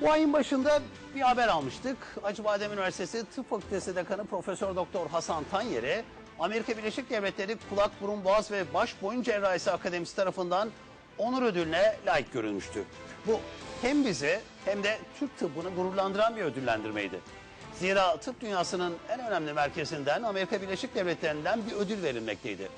Bu ayın başında bir haber almıştık. Acıbadem Üniversitesi Tıp Fakültesi Dekanı Profesör Doktor Hasan Tanyeri, Amerika Birleşik Devletleri Kulak, Burun, Boğaz ve Baş Boyun Cerrahisi Akademisi tarafından onur ödülüne layık görülmüştü. Bu hem bizi hem de Türk tıbbını gururlandıran bir ödüllendirmeydi. Zira tıp dünyasının en önemli merkezinden Amerika Birleşik Devletleri'nden bir ödül verilmekteydi.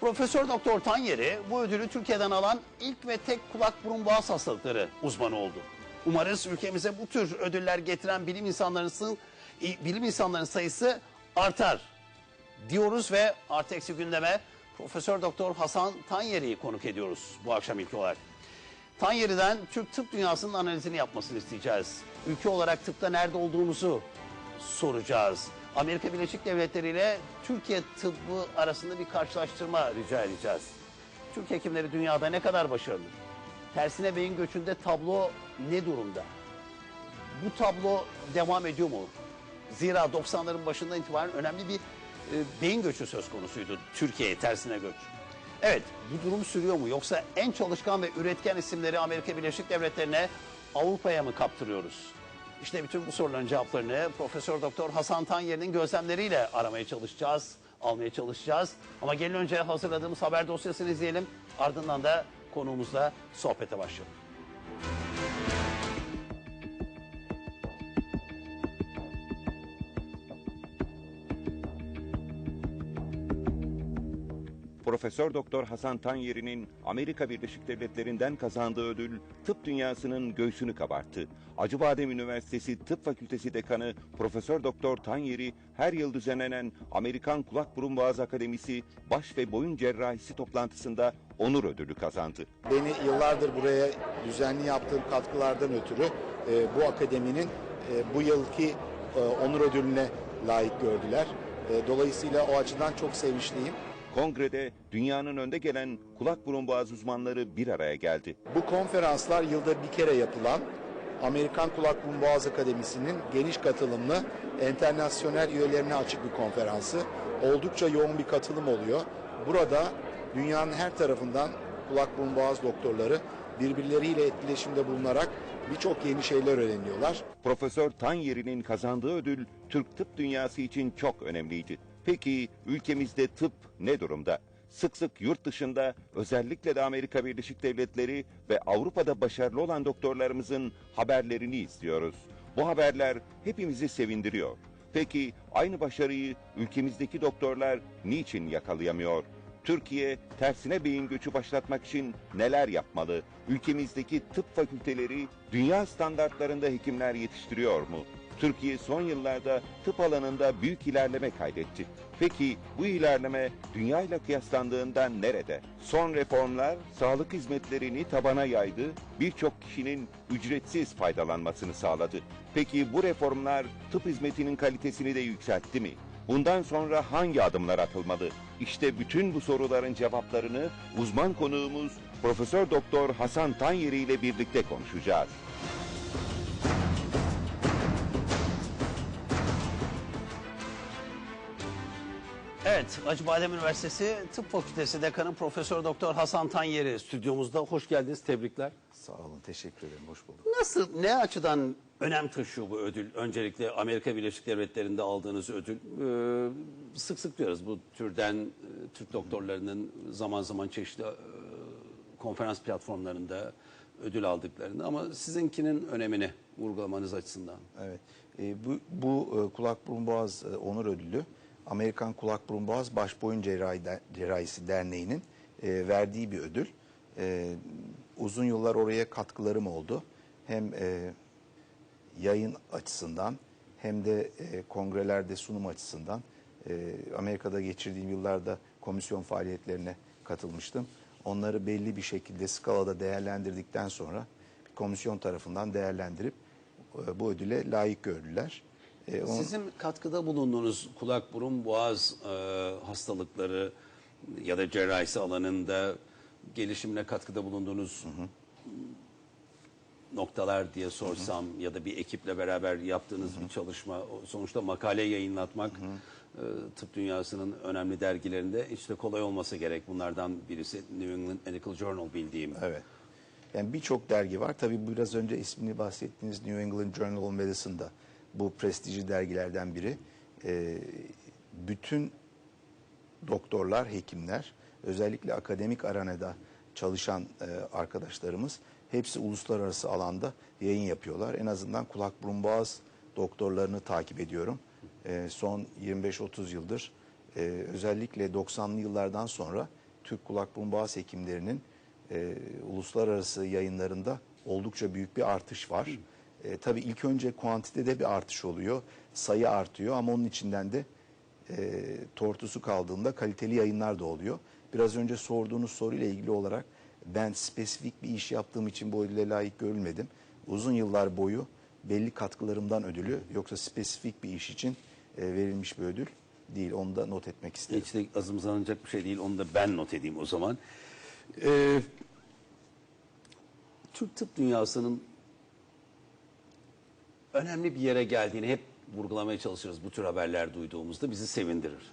Profesör Doktor Tanyeri bu ödülü Türkiye'den alan ilk ve tek kulak burun boğaz hastalıkları uzmanı oldu. Umarız ülkemize bu tür ödüller getiren bilim insanlarının bilim insanlarının sayısı artar diyoruz ve artı eksi gündeme Profesör Doktor Hasan Tanyeri'yi konuk ediyoruz bu akşam ilk olarak. Tanyeri'den Türk tıp dünyasının analizini yapmasını isteyeceğiz. Ülke olarak tıpta nerede olduğumuzu soracağız. Amerika Birleşik Devletleri ile Türkiye tıbbı arasında bir karşılaştırma rica edeceğiz. Türk hekimleri dünyada ne kadar başarılı? Tersine beyin göçünde tablo ne durumda? Bu tablo devam ediyor mu? Zira 90'ların başından itibaren önemli bir e, beyin göçü söz konusuydu Türkiye'ye tersine göç. Evet bu durum sürüyor mu yoksa en çalışkan ve üretken isimleri Amerika Birleşik Devletleri'ne Avrupa'ya mı kaptırıyoruz? İşte bütün bu soruların cevaplarını Profesör Doktor Hasan Tanyer'in gözlemleriyle aramaya çalışacağız, almaya çalışacağız. Ama gelin önce hazırladığımız haber dosyasını izleyelim. Ardından da konuğumuzla sohbete başlayalım. Profesör Doktor Hasan Tanyeri'nin Amerika Birleşik Devletleri'nden kazandığı ödül tıp dünyasının göğsünü kabarttı. Acıbadem Üniversitesi Tıp Fakültesi Dekanı Profesör Doktor Tanyeri her yıl düzenlenen Amerikan Kulak Burun Boğaz Akademisi Baş ve Boyun Cerrahisi toplantısında onur ödülü kazandı. Beni yıllardır buraya düzenli yaptığım katkılardan ötürü e, bu akademinin e, bu yılki e, onur ödülüne layık gördüler. E, dolayısıyla o açıdan çok sevinçliyim. Kongrede dünyanın önde gelen kulak burun boğaz uzmanları bir araya geldi. Bu konferanslar yılda bir kere yapılan Amerikan Kulak Burun Boğaz Akademisi'nin geniş katılımlı enternasyonel üyelerine açık bir konferansı. Oldukça yoğun bir katılım oluyor. Burada dünyanın her tarafından kulak burun boğaz doktorları birbirleriyle etkileşimde bulunarak birçok yeni şeyler öğreniyorlar. Profesör Tanyeri'nin kazandığı ödül Türk tıp dünyası için çok önemliydi. Peki ülkemizde tıp ne durumda? Sık sık yurt dışında özellikle de Amerika Birleşik Devletleri ve Avrupa'da başarılı olan doktorlarımızın haberlerini izliyoruz. Bu haberler hepimizi sevindiriyor. Peki aynı başarıyı ülkemizdeki doktorlar niçin yakalayamıyor? Türkiye tersine beyin göçü başlatmak için neler yapmalı? Ülkemizdeki tıp fakülteleri dünya standartlarında hekimler yetiştiriyor mu? Türkiye son yıllarda tıp alanında büyük ilerleme kaydetti. Peki bu ilerleme dünya ile kıyaslandığında nerede? Son reformlar sağlık hizmetlerini tabana yaydı, birçok kişinin ücretsiz faydalanmasını sağladı. Peki bu reformlar tıp hizmetinin kalitesini de yükseltti mi? Bundan sonra hangi adımlar atılmalı? İşte bütün bu soruların cevaplarını uzman konuğumuz Profesör Doktor Hasan Tanyeri ile birlikte konuşacağız. Evet, Acıbadem Üniversitesi Tıp Fakültesi Dekanı Profesör Doktor Hasan Tanyeri stüdyomuzda. Hoş geldiniz, tebrikler. Sağ olun, teşekkür ederim, hoş bulduk. Nasıl, ne açıdan önem taşıyor bu ödül? Öncelikle Amerika Birleşik Devletleri'nde aldığınız ödül. Ee, sık sık diyoruz bu türden Türk doktorlarının zaman zaman çeşitli e, konferans platformlarında ödül aldıklarını ama sizinkinin önemini vurgulamanız açısından. Evet. E, bu bu e, kulak burun boğaz e, onur ödülü Amerikan Kulak Burun Boğaz Baş Boyun Cerrahisi Derneği'nin e, verdiği bir ödül. E, uzun yıllar oraya katkılarım oldu. Hem e, yayın açısından hem de e, kongrelerde sunum açısından e, Amerika'da geçirdiğim yıllarda komisyon faaliyetlerine katılmıştım. Onları belli bir şekilde skalada değerlendirdikten sonra bir komisyon tarafından değerlendirip e, bu ödüle layık gördüler. E, on- Sizin katkıda bulunduğunuz kulak, burun, boğaz e, hastalıkları ya da cerrahisi alanında gelişimine katkıda bulunduğunuz noktalar diye sorsam ya da bir ekiple beraber yaptığınız bir çalışma, sonuçta makale yayınlatmak e, tıp dünyasının önemli dergilerinde de kolay olmasa gerek. Bunlardan birisi New England Medical Journal bildiğim. Evet. Yani birçok dergi var. Tabii biraz önce ismini bahsettiğiniz New England Journal of Medicine'da bu prestijli dergilerden biri. Ee, bütün doktorlar, hekimler, özellikle akademik aranada çalışan e, arkadaşlarımız hepsi uluslararası alanda yayın yapıyorlar. En azından kulak burun boğaz doktorlarını takip ediyorum. E, son 25-30 yıldır e, özellikle 90'lı yıllardan sonra Türk kulak burun boğaz hekimlerinin e, uluslararası yayınlarında oldukça büyük bir artış var. E, tabii ilk önce kuantitede bir artış oluyor, sayı artıyor ama onun içinden de e, tortusu kaldığında kaliteli yayınlar da oluyor. Biraz önce sorduğunuz soruyla ilgili olarak ben spesifik bir iş yaptığım için bu ödüle layık görülmedim. Uzun yıllar boyu belli katkılarımdan ödülü yoksa spesifik bir iş için e, verilmiş bir ödül değil. Onu da not etmek isterim. Hiç de azımsanacak bir şey değil. Onu da ben not edeyim o zaman. Ee, Türk tıp dünyasının önemli bir yere geldiğini hep vurgulamaya çalışırız. Bu tür haberler duyduğumuzda bizi sevindirir.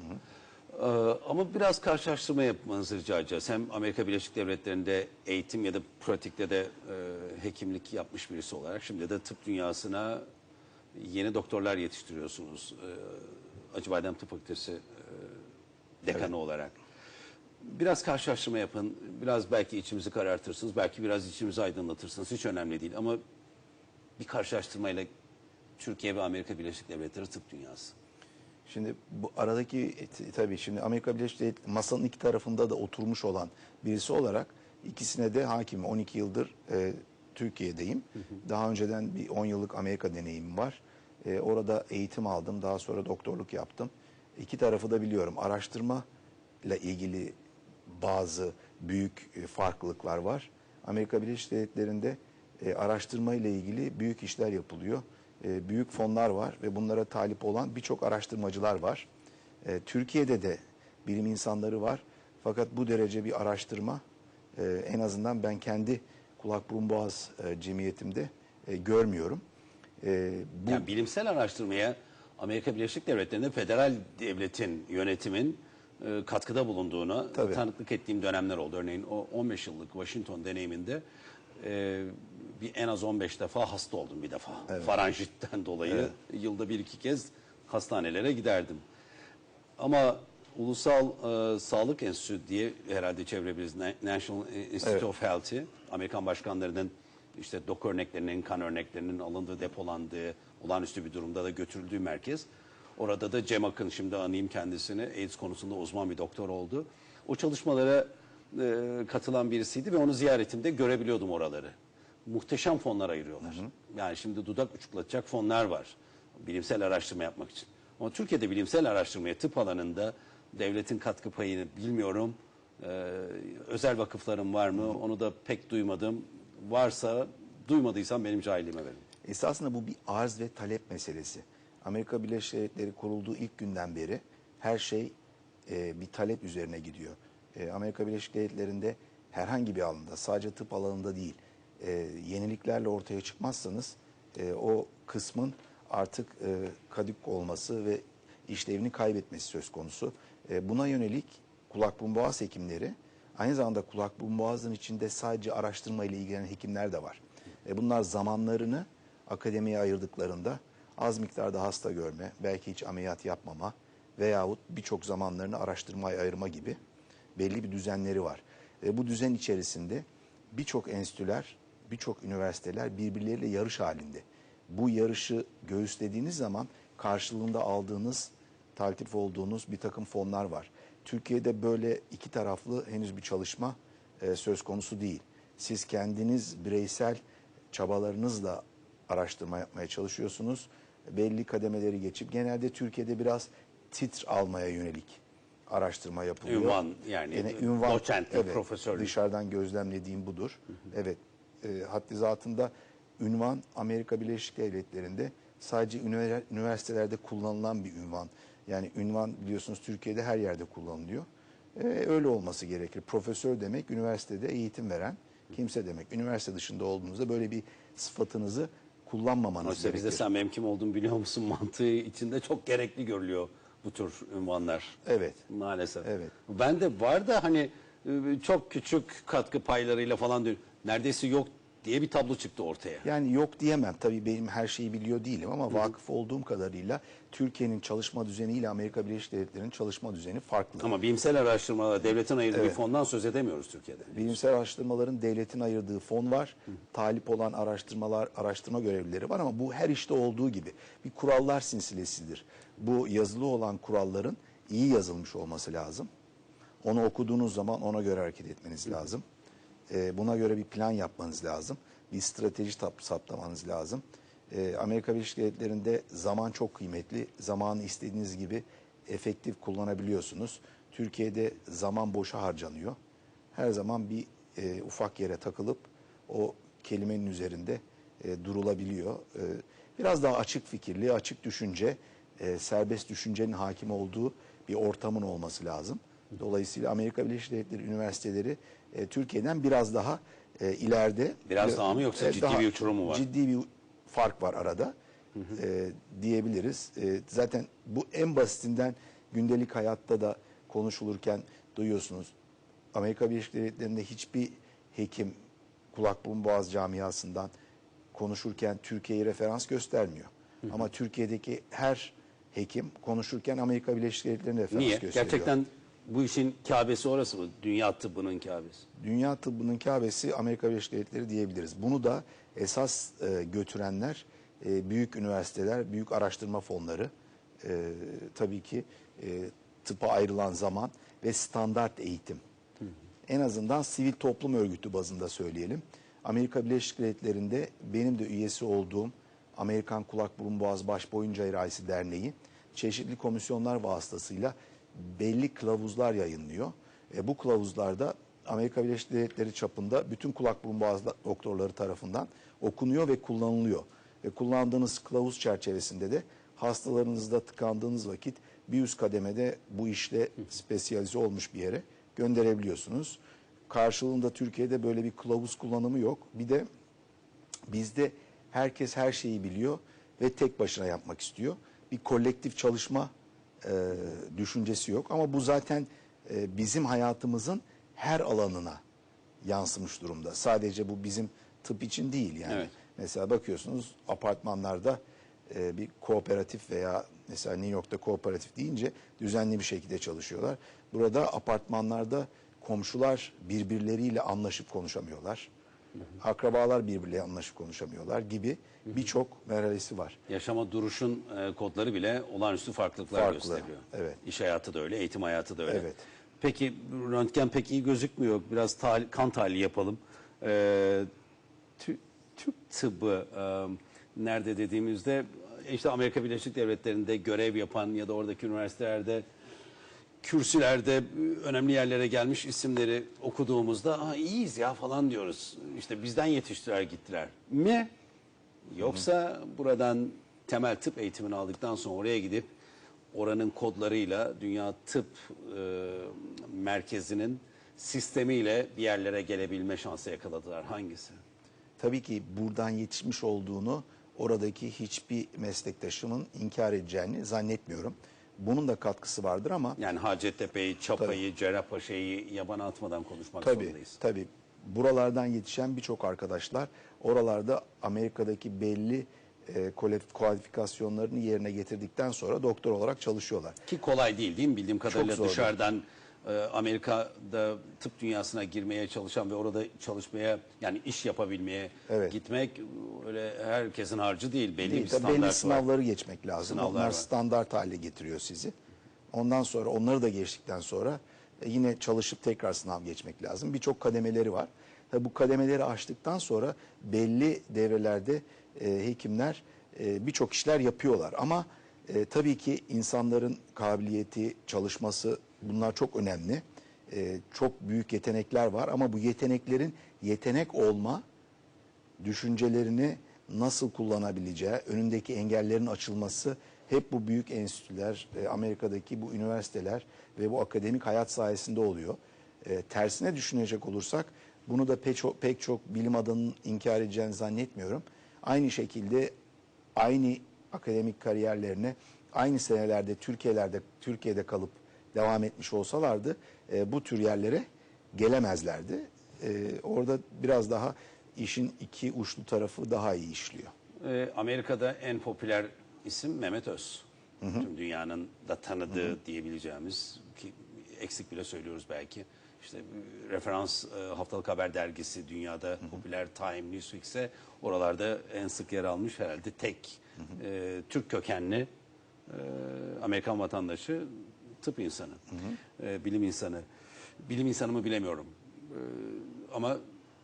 Ee, ama biraz karşılaştırma yapmanızı rica edeceğiz. Hem Amerika Birleşik Devletleri'nde eğitim ya da pratikte de e, hekimlik yapmış birisi olarak şimdi de tıp dünyasına yeni doktorlar yetiştiriyorsunuz. Ee, Acıbadem Tıp Fakültesi e, dekanı olarak. Biraz karşılaştırma yapın. Biraz belki içimizi karartırsınız. Belki biraz içimizi aydınlatırsınız. Hiç önemli değil. Ama bir karşılaştırmayla Türkiye ve Amerika Birleşik Devletleri tıp dünyası. Şimdi bu aradaki tabii şimdi Amerika Birleşik Devletleri masanın iki tarafında da oturmuş olan birisi olarak ikisine de hakim. 12 yıldır e, Türkiye'deyim. Daha önceden bir 10 yıllık Amerika deneyimim var. E, orada eğitim aldım. Daha sonra doktorluk yaptım. İki tarafı da biliyorum. Araştırma ile ilgili bazı büyük e, farklılıklar var. Amerika Birleşik Devletleri'nde e, araştırma ile ilgili büyük işler yapılıyor. E, büyük fonlar var ve bunlara talip olan birçok araştırmacılar var. E, Türkiye'de de bilim insanları var. Fakat bu derece bir araştırma e, en azından ben kendi kulak burun boğaz e, cemiyetimde e, görmüyorum. E, bu Yani bilimsel araştırmaya Amerika Birleşik Devletleri'nde federal devletin, yönetimin e, katkıda bulunduğuna Tabii. tanıklık ettiğim dönemler oldu. Örneğin o 15 yıllık Washington deneyiminde e, bir en az 15 defa hasta oldum bir defa. Faranjitten dolayı yılda bir iki kez hastanelere giderdim. Ama Ulusal e, Sağlık Enstitüsü diye herhalde çevirebiliriz. Na- National Institute Evet. of Health'i. Amerikan başkanlarının işte dok örneklerinin, kan örneklerinin alındığı, depolandığı, olağanüstü bir durumda da götürüldüğü merkez. Orada da Cem Akın, şimdi anayım kendisini, AIDS konusunda uzman bir doktor oldu. O çalışmalara e, katılan birisiydi ve onu ziyaretimde görebiliyordum oraları. Muhteşem fonlar ayırıyorlar. Yani şimdi dudak uçuklatacak fonlar var. Bilimsel araştırma yapmak için. Ama Türkiye'de bilimsel araştırmaya tıp alanında devletin katkı payını bilmiyorum. Ee, özel vakıflarım var mı? Onu da pek duymadım. Varsa duymadıysam benim cahilliğime verin. Esasında bu bir arz ve talep meselesi. Amerika Birleşik Devletleri kurulduğu ilk günden beri her şey e, bir talep üzerine gidiyor. E, Amerika Birleşik Devletleri'nde herhangi bir alanda, sadece tıp alanında değil, e, yeniliklerle ortaya çıkmazsanız e, o kısmın artık e, kadük olması ve işlevini kaybetmesi söz konusu. E, buna yönelik kulak burun boğaz hekimleri aynı zamanda kulak burun boğazın içinde sadece araştırma ile ilgilenen hekimler de var. E, bunlar zamanlarını akademiye ayırdıklarında az miktarda hasta görme, belki hiç ameliyat yapmama veyahut birçok zamanlarını araştırmaya ayırma gibi belli bir düzenleri var. E, bu düzen içerisinde birçok enstitüler, birçok üniversiteler birbirleriyle yarış halinde. Bu yarışı göğüslediğiniz zaman karşılığında aldığınız, taltif olduğunuz bir takım fonlar var. Türkiye'de böyle iki taraflı henüz bir çalışma e, söz konusu değil. Siz kendiniz bireysel çabalarınızla araştırma yapmaya çalışıyorsunuz. Belli kademeleri geçip genelde Türkiye'de biraz titr almaya yönelik araştırma yapılıyor. Ünvan, yani Gene ünvan, doçentlik, profesörlük. Dışarıdan gözlemlediğim budur. Evet. E, haddi zatında ünvan Amerika Birleşik Devletleri'nde sadece ünivers- üniversitelerde kullanılan bir ünvan. Yani ünvan biliyorsunuz Türkiye'de her yerde kullanılıyor. E, öyle olması gerekir. Profesör demek üniversitede eğitim veren kimse demek. Üniversite dışında olduğunuzda böyle bir sıfatınızı kullanmamanız Oysa bizde gerekir. sen benim kim olduğumu biliyor musun mantığı içinde çok gerekli görülüyor bu tür ünvanlar. Evet. Maalesef. Evet. Ben de var da hani e, çok küçük katkı paylarıyla falan diyor. Neredeyse yok diye bir tablo çıktı ortaya. Yani yok diyemem. Tabii benim her şeyi biliyor değilim ama vakıf olduğum kadarıyla Türkiye'nin çalışma düzeniyle Amerika Birleşik Devletleri'nin çalışma düzeni farklı. Ama bilimsel araştırmalar devletin ayırdığı bir Evet. fondan söz edemiyoruz Türkiye'de. Bilimsel araştırmaların devletin ayırdığı fon var. Talip olan araştırmalar, araştırma görevlileri var ama bu her işte olduğu gibi bir kurallar silsilesidir. Bu yazılı olan kuralların iyi yazılmış olması lazım. Onu okuduğunuz zaman ona göre hareket etmeniz lazım. Ee, buna göre bir plan yapmanız lazım. Bir strateji saptamanız lazım. Ee, Amerika Birleşik Devletleri'nde zaman çok kıymetli. Zamanı istediğiniz gibi efektif kullanabiliyorsunuz. Türkiye'de zaman boşa harcanıyor her zaman bir e, ufak yere takılıp o kelimenin üzerinde e, durulabiliyor. E, biraz daha açık fikirli, açık düşünce, e, serbest düşüncenin hakim olduğu bir ortamın olması lazım. Dolayısıyla Amerika Birleşik Devletleri üniversiteleri e, Türkiye'den biraz daha e, ileride. Biraz daha mı yoksa ciddi bir uçurum mu var? Ciddi bir fark var arada e, diyebiliriz. E, zaten bu en basitinden gündelik hayatta da konuşulurken duyuyorsunuz. Amerika Birleşik Devletleri'nde hiçbir hekim kulak burun boğaz camiasından konuşurken Türkiye'yi referans göstermiyor. Ama Türkiye'deki her hekim konuşurken Amerika Birleşik Devletleri'ne referans Niye? gösteriyor. Gerçekten bu işin Kabe'si orası mı? Dünya tıbbının Kabe'si. Dünya tıbbının Kabe'si Amerika Birleşik Devletleri diyebiliriz. Bunu da esas e, götürenler e, büyük üniversiteler, büyük araştırma fonları. E, tabii ki e, tıpa ayrılan zaman ve standart eğitim. En azından sivil toplum örgütü bazında söyleyelim. Amerika Birleşik Devletleri'nde benim de üyesi olduğum Amerikan Kulak Burun Boğaz Baş Boyun Cerrahisi Derneği çeşitli komisyonlar vasıtasıyla belli kılavuzlar yayınlıyor. E, bu kılavuzlarda Amerika Birleşik Devletleri çapında bütün kulak burun boğaz doktorları tarafından okunuyor ve kullanılıyor. Ve kullandığınız kılavuz çerçevesinde de hastalarınızda tıkandığınız vakit bir üst kademede bu işle spesyalize olmuş bir yere gönderebiliyorsunuz. Karşılığında Türkiye'de böyle bir kılavuz kullanımı yok. Bir de bizde herkes her şeyi biliyor ve tek başına yapmak istiyor. Bir kolektif çalışma e, düşüncesi yok. Ama bu zaten e, bizim hayatımızın her alanına yansımış durumda. Sadece bu bizim tıp için değil yani. Evet. Mesela bakıyorsunuz apartmanlarda e, bir kooperatif veya mesela New York'ta kooperatif deyince düzenli bir şekilde çalışıyorlar. Burada apartmanlarda komşular birbirleriyle anlaşıp konuşamıyorlar. Akrabalar birbirleriyle anlaşıp konuşamıyorlar gibi birçok merhalesi var. Yaşama duruşun e, kodları bile olağanüstü farklılıklar Farklı, gösteriyor. evet. İş hayatı da öyle, eğitim hayatı da öyle. Evet. Peki röntgen pek iyi gözükmüyor. Biraz tahli- kan tahlili yapalım. Tü- Türk tıbbı e, nerede dediğimizde işte Amerika Birleşik Devletleri'nde görev yapan ya da oradaki üniversitelerde kürsülerde önemli yerlere gelmiş isimleri okuduğumuzda Aa, iyiyiz ya falan diyoruz. İşte bizden yetiştiler gittiler mi? Yoksa buradan temel tıp eğitimini aldıktan sonra oraya gidip oranın kodlarıyla Dünya Tıp e, Merkezi'nin sistemiyle bir yerlere gelebilme şansı yakaladılar. Hangisi? Tabii ki buradan yetişmiş olduğunu oradaki hiçbir meslektaşımın inkar edeceğini zannetmiyorum. Bunun da katkısı vardır ama Yani Hacettepe'yi, Çapa'yı, Cerrahpaşa'yı yabana atmadan konuşmak Tabii, zorundayız. tabii. Buralardan yetişen birçok arkadaşlar oralarda Amerika'daki belli e, kualif- kualifikasyonlarını yerine getirdikten sonra doktor olarak çalışıyorlar. Ki kolay değil değil mi? Bildiğim kadarıyla zordur. dışarıdan Amerika'da tıp dünyasına girmeye çalışan ve orada çalışmaya yani iş yapabilmeye Evet. gitmek öyle herkesin harcı değil. Belli bir tabii standart belli var. sınavları geçmek lazım. Sınavlar Onlar var. standart hale getiriyor sizi. Ondan sonra onları da geçtikten sonra e, yine çalışıp tekrar sınav geçmek lazım. Birçok kademeleri var. Tabii bu kademeleri aştıktan sonra belli devrelerde e, hekimler e, birçok işler yapıyorlar. Ama e, tabii ki insanların kabiliyeti, çalışması bunlar çok önemli. E, çok büyük yetenekler var ama bu yeteneklerin yetenek olma düşüncelerini nasıl kullanabileceği, önündeki engellerin açılması hep bu büyük enstitüler, e, Amerika'daki bu üniversiteler ve bu akademik hayat sayesinde oluyor. E, tersine düşünecek olursak bunu da pek pek çok bilim adamının inkar edeceğini zannetmiyorum. Aynı şekilde aynı akademik kariyerlerine aynı senelerde Türkiye'lerde Türkiye'de kalıp devam etmiş olsalardı e, bu tür yerlere gelemezlerdi. e, orada biraz daha işin iki uçlu tarafı daha iyi işliyor. Ee, Amerika'da en popüler isim Mehmet Öz. Tüm dünyanın da tanıdığı diyebileceğimiz ki eksik bile söylüyoruz belki. İşte e, referans e, haftalık haber dergisi dünyada popüler Time, Newsweek'se oralarda en sık yer almış herhalde tek e, Türk kökenli e, Amerikan vatandaşı tıp insanı, e, bilim insanı. Bilim insanı mı bilemiyorum. E, ama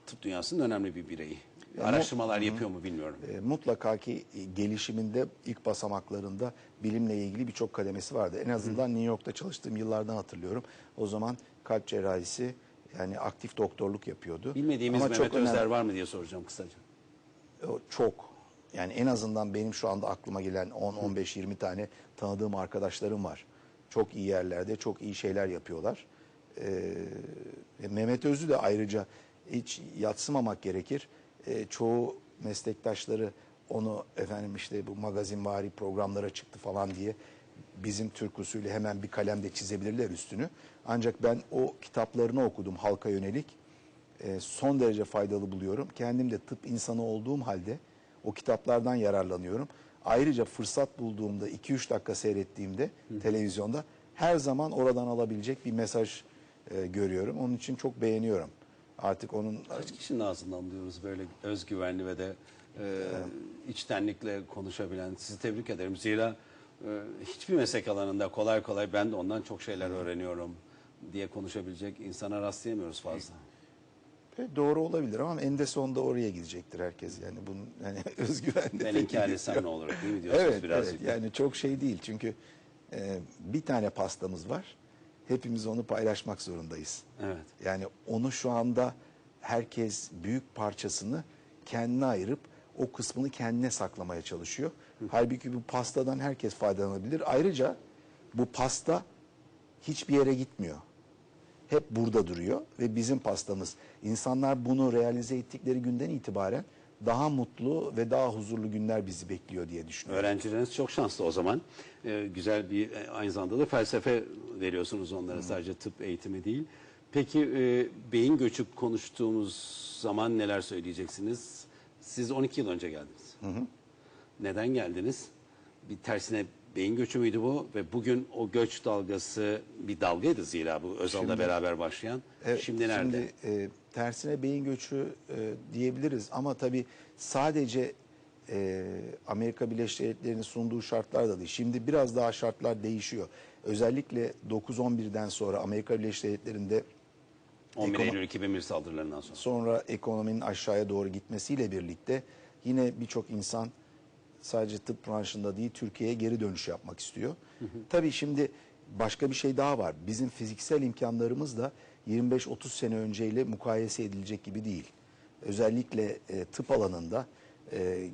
tıp dünyasının önemli bir bireyi. Araştırmalar yapıyor mu bilmiyorum. E, mutlaka ki e, gelişiminde ilk basamaklarında bilimle ilgili birçok kademesi vardı. En azından New York'ta çalıştığım yıllardan hatırlıyorum. O zaman kalp cerrahisi yani aktif doktorluk yapıyordu. Bilmediğimiz Ama Mehmet çok önemli- Özler var mı diye soracağım kısaca. Çok. Yani en azından benim şu anda aklıma gelen 10, 15, 20 tane tanıdığım arkadaşlarım var. Çok iyi yerlerde, çok iyi şeyler yapıyorlar. Ee, Mehmet Öz'ü de ayrıca hiç yatsımamak gerekir. Ee, çoğu meslektaşları onu efendim işte bu magazinvari programlara çıktı falan diye bizim Türk usulü hemen bir kalemde çizebilirler üstünü. Ancak ben o kitaplarını okudum halka yönelik e, son derece faydalı buluyorum. Kendim de tıp insanı olduğum halde o kitaplardan yararlanıyorum. Ayrıca fırsat bulduğumda 2-3 dakika seyrettiğimde televizyonda her zaman oradan alabilecek bir mesaj e, görüyorum. Onun için çok beğeniyorum. Artık onun Kaç kişinin ağzından duyuyoruz böyle özgüvenli ve de e, içtenlikle konuşabilen. Sizi tebrik ederim. Zira e, hiçbir meslek alanında kolay kolay ben de ondan çok şeyler öğreniyorum diye konuşabilecek insana rastlayamıyoruz fazla. Doğru olabilir ama eninde sonunda oraya gidecektir herkes. Yani bunun hani özgüvenle etsem yok. ne olur değil mi diyorsunuz Evet, birazcık. evet. Yani çok şey değil çünkü e, bir tane pastamız var. Hepimiz onu paylaşmak zorundayız. Evet. Yani onu şu anda herkes büyük parçasını kendine ayırıp o kısmını kendine saklamaya çalışıyor. Halbuki bu pastadan herkes faydalanabilir. Ayrıca bu pasta hiçbir yere gitmiyor. Hep burada duruyor ve bizim pastamız. İnsanlar bunu realize ettikleri günden itibaren daha mutlu ve daha huzurlu günler bizi bekliyor diye düşünüyorum. Öğrencileriniz çok şanslı o zaman. Ee, güzel bir e, aynı zamanda da felsefe veriyorsunuz onlara sadece tıp eğitimi değil. Peki e, beyin göçü konuştuğumuz zaman neler söyleyeceksiniz? Siz 12 yıl önce geldiniz. Neden geldiniz? Bir tersine beyin göçü müydü bu ve bugün o göç dalgası bir dalgaydı zira bu Özal'la Şimdi- beraber başlayan. Evet, şimdi nerede? Şimdi e, tersine beyin göçü e, diyebiliriz ama tabii sadece e, Amerika Birleşik Devletleri'nin sunduğu şartlar da değil. Şimdi biraz daha şartlar değişiyor. Özellikle 9-11'den sonra Amerika Birleşik Devletleri'nde 11 ekono- Eylül 2001 saldırılarından sonra. sonra ekonominin aşağıya doğru gitmesiyle birlikte yine birçok insan sadece tıp branşında değil Türkiye'ye geri dönüş yapmak istiyor. Tabii şimdi başka bir şey daha var. Bizim fiziksel imkanlarımız da 25-30 sene önceyle mukayese edilecek gibi değil. Özellikle e, tıp alanında e,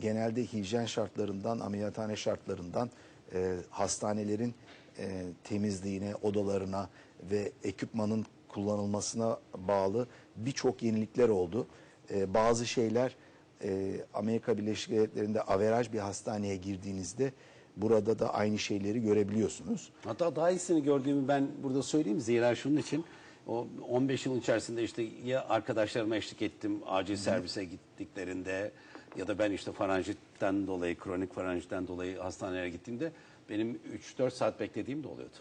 genelde hijyen şartlarından, ameliyathane şartlarından e, hastanelerin e, temizliğine, odalarına ve ekipmanın kullanılmasına bağlı birçok yenilikler oldu. E, bazı şeyler e, Amerika Birleşik Devletleri'nde averaj bir hastaneye girdiğinizde burada da aynı şeyleri görebiliyorsunuz. Hatta daha iyisini gördüğümü ben burada söyleyeyim. Zira şunun için o 15 yıl içerisinde işte ya arkadaşlarıma eşlik ettim acil servise gittiklerinde ya da ben işte faranjitten dolayı, kronik faranjitten dolayı hastanelere gittiğimde benim 3-4 saat beklediğim de oluyordu.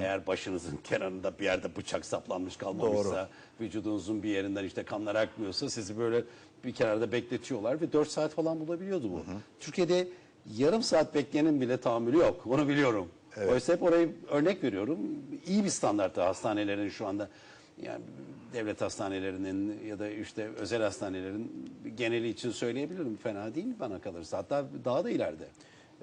Eğer başınızın kenarında bir yerde bıçak saplanmış kalmamışsa, vücudunuzun bir yerinden işte kanlar akmıyorsa sizi böyle bir kenarda bekletiyorlar ve 4 saat falan bulabiliyordu bu. Türkiye'de yarım saat bekleyenin bile tahammülü yok. Onu biliyorum. Oysa hep orayı örnek veriyorum. İyi bir standartta hastanelerin şu anda yani devlet hastanelerinin ya da işte özel hastanelerin geneli için söyleyebilirim. Fena değil bana kalırsa. Hatta daha da ileride.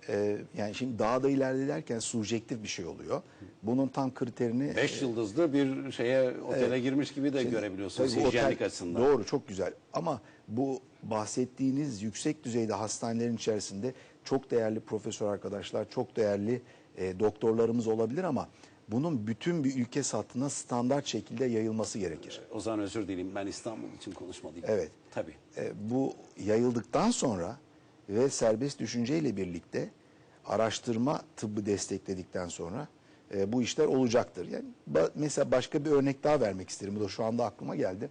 E, yani şimdi daha da ileride derken subjektif bir şey oluyor. Bunun tam kriterini... 5 yıldızlı bir şeye otele girmiş gibi de görebiliyorsunuz Tabii bu hijyenlik açısından. Doğru çok güzel ama bu bahsettiğiniz yüksek düzeyde hastanelerin içerisinde çok değerli profesör arkadaşlar, çok değerli e, doktorlarımız olabilir ama bunun bütün bir ülke sattığına standart şekilde yayılması gerekir. O zaman özür dileyim ben İstanbul için konuşmalıyım. Evet. Tabii. E, bu yayıldıktan sonra ve serbest düşünceyle birlikte araştırma tıbbı destekledikten sonra e, bu işler olacaktır. Yani ba- mesela başka bir örnek daha vermek isterim. Bu da şu anda aklıma geldi.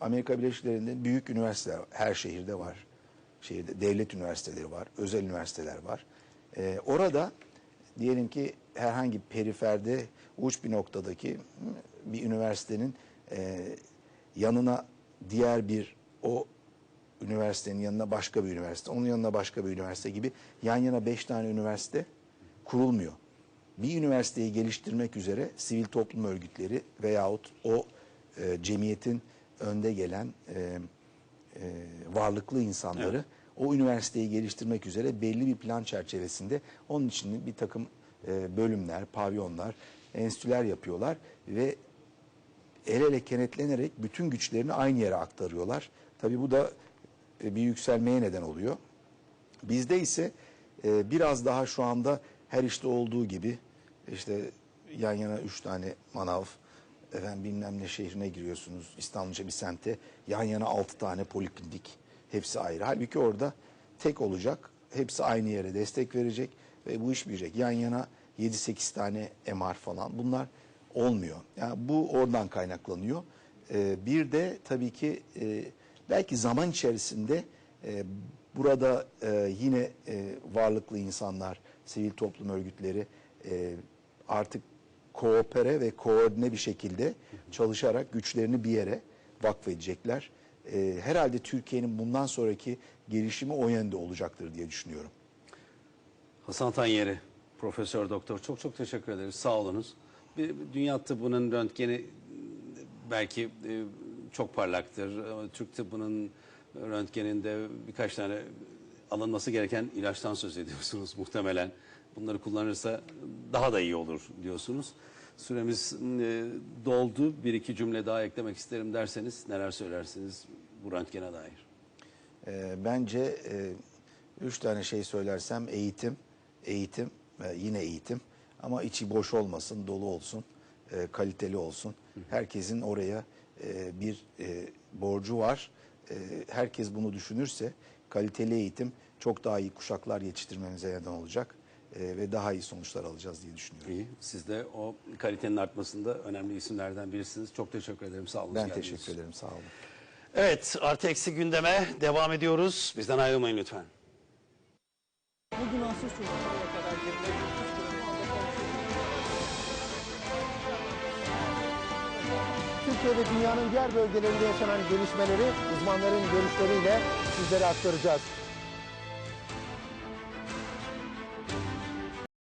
Amerika Birleşik Devletleri'nde büyük üniversiteler her şehirde var. Şehirde devlet üniversiteleri var, özel üniversiteler var. E, orada diyelim ki herhangi periferde uç bir noktadaki bir üniversitenin e, yanına diğer bir o üniversitenin yanına başka bir üniversite, onun yanına başka bir üniversite gibi yan yana beş tane üniversite kurulmuyor. Bir üniversiteyi geliştirmek üzere sivil toplum örgütleri veyahut o e, cemiyetin önde gelen e, e, varlıklı insanları o üniversiteyi geliştirmek üzere belli bir plan çerçevesinde onun için bir takım e, bölümler, pavyonlar, enstitüler yapıyorlar ve el ele kenetlenerek bütün güçlerini aynı yere aktarıyorlar. Tabii bu da bir yükselmeye neden oluyor. Bizde ise e, biraz daha şu anda her işte olduğu gibi işte yan yana üç tane manav, efendim bilmem ne şehrine giriyorsunuz İstanbulca bir semte yan yana altı tane poliklinik hepsi ayrı. Halbuki orada tek olacak hepsi aynı yere destek verecek ve bu iş büyüyecek. Yan yana 7-8 tane MR falan bunlar olmuyor. Yani bu oradan kaynaklanıyor. Ee, bir de tabii ki e, belki zaman içerisinde e, burada e, yine e, varlıklı insanlar, sivil toplum örgütleri e, artık koopere ve koordine bir şekilde çalışarak güçlerini bir yere vakfedecekler. E, herhalde Türkiye'nin bundan sonraki gelişimi o yönde olacaktır diye düşünüyorum. Hasan Tanyeri, Profesör Doktor çok çok teşekkür ederiz. Sağ olunuz. Bir, dünya tıbbının röntgeni belki e, çok parlaktır. Ama Türk tıbbının röntgeninde birkaç tane alınması gereken ilaçtan söz ediyorsunuz muhtemelen. Bunları kullanırsa daha da iyi olur diyorsunuz. Süremiz e, doldu. Bir iki cümle daha eklemek isterim derseniz neler söylersiniz bu röntgene dair? E, bence e, üç tane şey söylersem eğitim, eğitim ve yine eğitim. Ama içi boş olmasın, dolu olsun, e, kaliteli olsun. Herkesin oraya e, bir e, borcu var. E, herkes bunu düşünürse kaliteli eğitim çok daha iyi kuşaklar yetiştirmemize neden olacak. E, ve daha iyi sonuçlar alacağız diye düşünüyorum. İyi. Siz de o kalitenin artmasında önemli isimlerden birisiniz. Çok teşekkür ederim. Sağ olun. Ben geldiniz. teşekkür ederim, sağ olun. Evet, artı eksi gündeme devam ediyoruz. Bizden ayrılmayın lütfen. Bugün asıl kadar Türkiye ve dünyanın diğer bölgelerinde yaşanan gelişmeleri uzmanların görüşleriyle sizlere aktaracağız.